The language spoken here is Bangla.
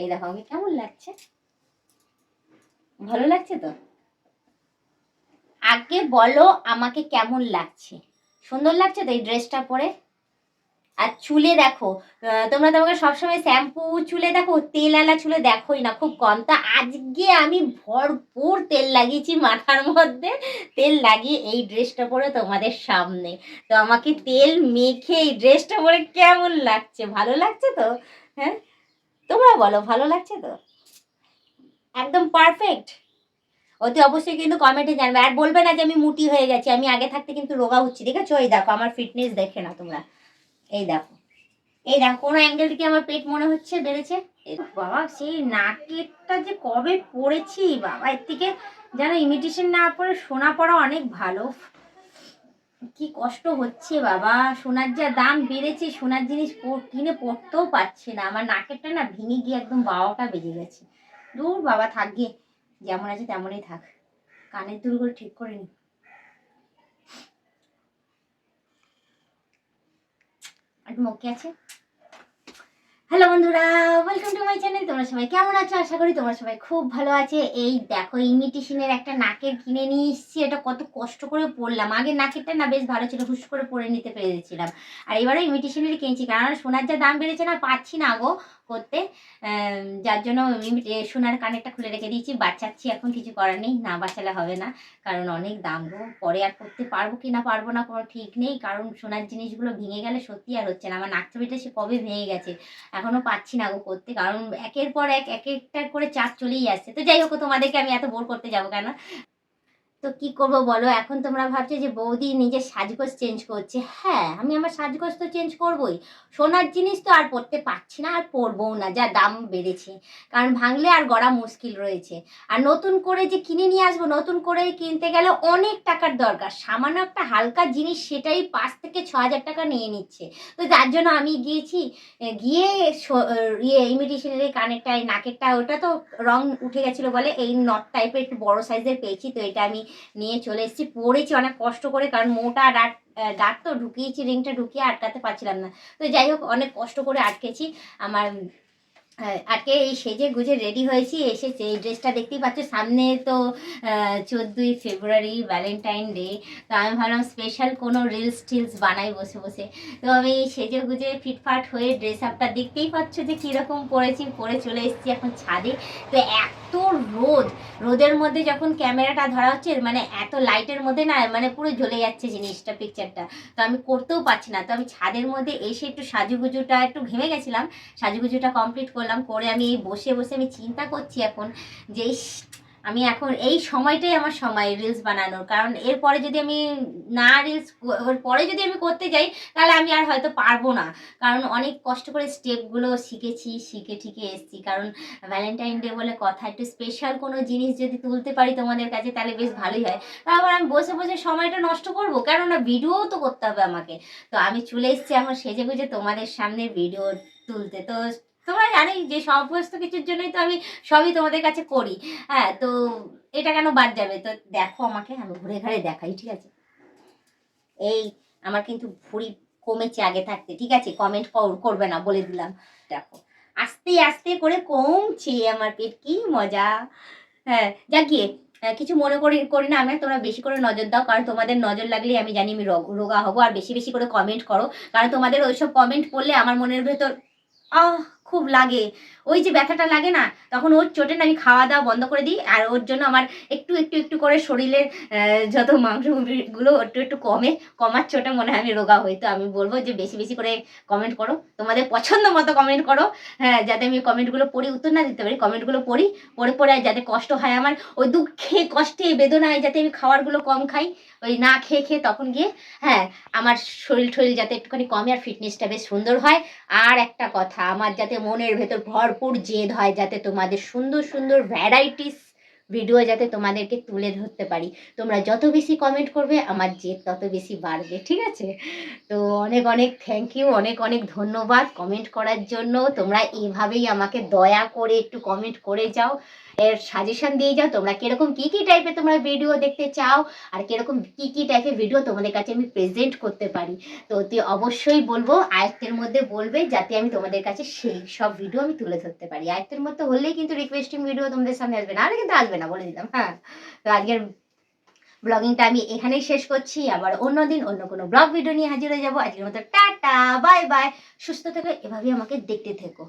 এই দেখো, আমাকে কেমন লাগছে? ভালো লাগছে তো? আগে বলো আমাকে কেমন লাগছে। সুন্দর লাগছে তো এই ড্রেসটা পরে? আর চুলে দেখো তোমরা তোমাকে সবসময় শ্যাম্পু চুলে দেখো, তেল আলা চুলে দেখোই না, খুব কম। তা আজকে আমি ভরপুর তেল লাগিয়েছি মাথার মধ্যে। তেল লাগিয়ে এই ড্রেসটা পরে তোমাদের সামনে। তো আমাকে তেল মেখে এই ড্রেসটা পরে কেমন লাগছে? ভালো লাগছে তো? হ্যাঁ? তোমরা বলো, ভালো লাগছে তো? একদম পারফেক্ট অতি অবশ্যই কিন্তু কমেন্টে জানবে। আর বলবে না যে আমি মুটি হয়ে গেছি, আমি আগে থাকতে কিন্তু রোগা হচ্ছি, দেখেছ? এই দেখো, আমার ফিটনেস দেখে না তোমরা। এই দেখো। এই দেখো, কোনো অ্যাঙ্গেল থেকে আমার পেট মনে হচ্ছে, বেড়েছে? বাবা, সেই নাকেরটা যে কবে পড়েছি, বাবা, এর থেকে যেন ইমিটেশন না পরে সোনা পড়া অনেক ভালো। কি কষ্ট হচ্ছে বাবা? সোনার যা দাম বেড়েছে, সোনার জিনিস কিনে পড়তেও পারছে না। আমার নাকেরটা না ভেঙে গিয়ে একদম বারোটা বেজে গেছে। দূর বাবা, থাক গিয়ে যেমন আছে তেমনই থাক। কানের দুলগুলো ঠিক করে নি। আছে? বন্ধুরা ওয়েলকাম টু মাই চ্যানেল তোমরা সবাই কেমন আছো? আশা করি তোমরা সবাই খুব ভালো আছে। এই দেখো ইমিটেশনের একটা নাকের কিনে নিয়ে এসেছি। এটা কত কষ্ট করে পরলাম আগে নাকেরটা না বেশ ভালো ছিল, হুশ করে পরে নিতে পেরেছিলাম। আর এবারে ইমিটেশনের কিনছি, কারণ সোনার যা দাম বেড়েছে না, পাচ্ছি না গো করতে। যার জন্য সোনার কানেরটা খুলে রেখে দিয়েছি। বাচ্চাচ্ছি এখন কিছু করার নেই। না বাঁচালে হবে না, কারণ অনেক দাম গো। পরে আর করতে পারব কি না পারব না কোনো ঠিক নেই, কারণ সোনার জিনিসগুলো ভেঙে গেলে সত্যি আর হচ্ছে না। আমার নাক ছবিটা সে কবে ভেঙে গেছে? এখনও পাচ্ছি না গো করতে, কারণ একের পর এক এক একটা করে চাপ চলেই আসছে। তো যাই হোক তোমাদেরকে আমি এত বোর করতে যাব কেন? তো কি করব বলো? এখন তোমরা ভাবছ যে বৌদি নিজের সাজগোজ চেঞ্জ করছে। হ্যাঁ আমি আমার সাজগোজ তো চেঞ্জ করবই। সোনার জিনিস তো আর পরতে পারছি না, আর পরবও না, যা দাম বেড়েছে। কারণ ভাঙলে আর গড়া মুশকিল রয়েছে। আর নতুন করে যে কিনে নিয়ে আসব, নতুন করে কিনতে গেলে অনেক টাকার দরকার। সামান্য একটা হালকা জিনিস সেটাই পাঁচ থেকে ছ হাজার টাকা নিয়ে নিচ্ছে। তো যার জন্য আমি গিয়েছি গিয়ে ইয়ে ইমিটেশনের এই কানেরটা নাকেরটা ওটা তো রং উঠে গেছিল বলে, এই নট টাইপের একটু বড় সাইজের পেয়েছি, তো এটা আমি নিয়ে চলে এসেছি। পড়েছি অনেক কষ্ট করে, কারণ মোটা ডাট ডাক তো ঢুকিয়েছি রিংটা ঢুকিয়ে আটকাতে পারছিলাম না। তো যাই হোক, অনেক কষ্ট করে আটকেছি। আমার আটকে এই সেজে গুজে রেডি হয়েছি এসেছে এই ড্রেসটা দেখতেই পাচ্ছ, সামনে তো চোদ্দোই ফেব্রুয়ারি ভ্যালেন্টাইন ডে তো আমি ভাবলাম স্পেশাল কোনো রিলস টিলস বানাই বসে বসে। তো আমি সেজে গুজে ফিটফাট হয়ে ড্রেস আপটা দেখতেই পাচ্ছ যে কীরকম পরেছি, পরে চলে এসেছি এখন ছাদে। তো এত রোদ, রোদের মধ্যে যখন ক্যামেরাটা ধরা হচ্ছে মানে এত লাইটের মধ্যে না মানে পুরো জ্বলে যাচ্ছে জিনিসটা পিকচারটা তো আমি করতেও পারছি না। তো আমি ছাদের মধ্যে এসে একটু সাজুগুজুটা, একটু ঘেমে গেছিলাম। সাজুগুজুটা কমপ্লিট করলাম। করে আমি বসে বসে আমি চিন্তা করছি এখন যে আমি এখন এই সময়টাই আমার সময় রিলস বানানোর। কারণ এরপরে যদি আমি না রিলস পরে যদি আমি করতে যাই, তাহলে আমি আর হয়তো পারব না। কারণ অনেক কষ্ট করে স্টেপগুলো শিখেছি, শিখে, ঠিকে এসেছি। কারণ ভ্যালেন্টাইন ডে বলে কথা, একটু স্পেশাল কোনো জিনিস যদি তুলতে পারি তোমাদের কাছে, তাহলে বেশ ভালোই হয়। তারপর আমি বসে বসে সময়টা নষ্ট করব? কেননা ভিডিওও তো করতে হবে আমাকে। তো আমি চলে এসেছি এখন সেজে গুজে তোমাদের সামনে ভিডিও তুলতে। তো তোমরা জানোই যে সমস্ত কিছুর জন্যই তো আমি সবই তোমাদের কাছে করি। হ্যাঁ তো এটা কেন বাদ যাবে? তো দেখো আমাকে, আমি ঘুরে ঘুরে দেখাই, ঠিক আছে? এই আমার কিন্তু ভুঁড়ি কমেছে আগে থাকতে, ঠিক আছে? কমেন্ট করবে না, বলে দিলাম। দেখো, আস্তে আস্তে করে কমছে আমার পেট, কি মজা। হ্যাঁ যা গিয়ে কিছু মনে করি করি না আমি, তোমরা বেশি করে নজর দাও, কারণ তোমাদের নজর লাগলে আমি জানি আমি রোগা হব। আর বেশি বেশি করে কমেন্ট করো, কারণ তোমাদের ওইসব কমেন্ট পড়লে আমার মনের ভেতর, আহ খুব লাগে। ওই যে ব্যথাটা লাগে না, তখন ওর চোটে না আমি খাওয়া দাওয়া বন্ধ করে দিই, আর ওর জন্য আমার একটু একটু একটু করে শরীরের যত মাংসগুলো একটু একটু কমে, কমার চোটে মনে হয় আমি রোগা হই। তো আমি বলব যে বেশি বেশি করে কমেন্ট করো। তোমাদের পছন্দ মতো কমেন্ট করো। হ্যাঁ যাতে আমি কমেন্টগুলো পড়ি, উত্তর না দিতে পারি কমেন্টগুলো পড়ি, পড়ে পড়ে যাতে কষ্ট হয় আমার। ওই দুঃখে, কষ্টে, বেদনায় যাতে আমি খাবারগুলো কম খাই। ওই না খেয়ে খেয়ে তখন গিয়ে হ্যাঁ আমার শরীর টরীর যাতে একটুখানি কমে আর ফিটনেসটা বেশ সুন্দর হয়। আর একটা কথা, আমার যাতে মনের ভেতর ভরপুর জেদ হয়, যাতে তোমাদের সুন্দর সুন্দর ভ্যারাইটিস ভিডিও যাতে তোমাদেরকে তুলে ধরতে পারি। তোমরা যত বেশি কমেন্ট করবে, আমার জেদ তত বেশি বাড়বে, ঠিক আছে? তো অনেক অনেক থ্যাংক ইউ অনেক অনেক ধন্যবাদ কমেন্ট করার জন্য। তোমরা এভাবেই আমাকে দয়া করে একটু কমেন্ট করে যাও। এর সাজেশন দিয়ে যাও, তোমরা কীরকম কী কী টাইপের তোমরা ভিডিও দেখতে চাও, আর কীরকম কী কী টাইপের ভিডিও তোমাদের কাছে আমি প্রেজেন্ট করতে পারি। তো অতি অবশ্যই বলব, আয়ত্তের মধ্যে বলবে, যাতে আমি তোমাদের কাছে সেই সব ভিডিও আমি তুলে ধরতে পারি। আয়ত্তের মধ্যে হলেই কিন্তু রিকোয়েস্টিং ভিডিও তোমাদের সামনে আসবে না আরে কিন্তু আসবে না, বলে দিলাম। হ্যাঁ তো আজকের ব্লগিংটা আমি এখানেই শেষ করছি। আবার অন্য দিন অন্য কোনো ব্লগ ভিডিও নিয়ে হাজির হয়ে যাব। আজকের মতো টাটা, বাই বাই, সুস্থ থেকো, এভাবেই আমাকে দেখতে থেকো।